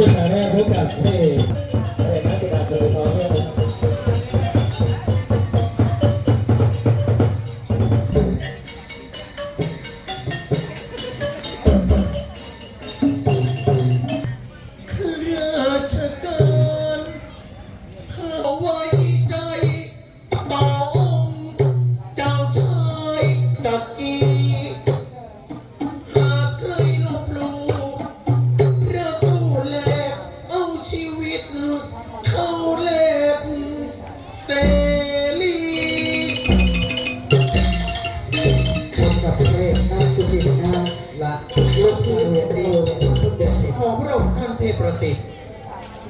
ช่วงแรก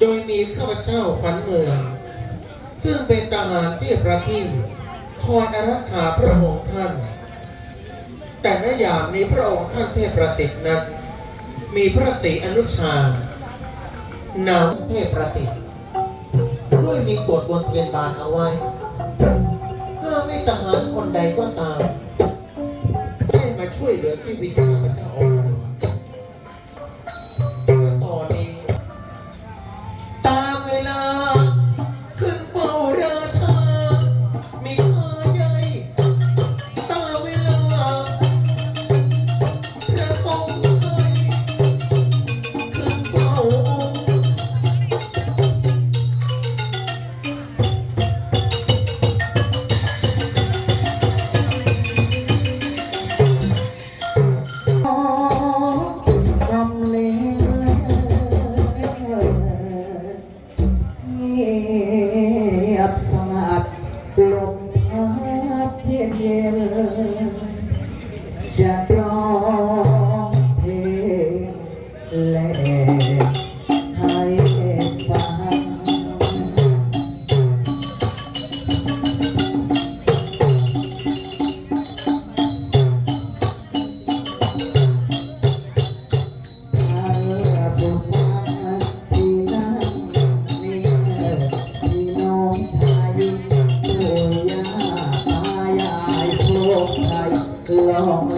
โดยมีข้าพเจ้าขวัญเมือง ซึ่งเป็นทหารเทพประทีปคอยอารักขาพระองค์ท่าน แต่ในยามนี้พระองค์ท่านเทพประสิทธิ์นั้น มีพระศรีอนุชานามเทพประสิทธิ์ด้วยมีกฎบนเทียนบานเอาไว้ห้ามไม่ทหารคนใดก็ตามได้มาช่วยเหลือชีวิตข้าพเจ้าเอาไว้ ดเปู่ย่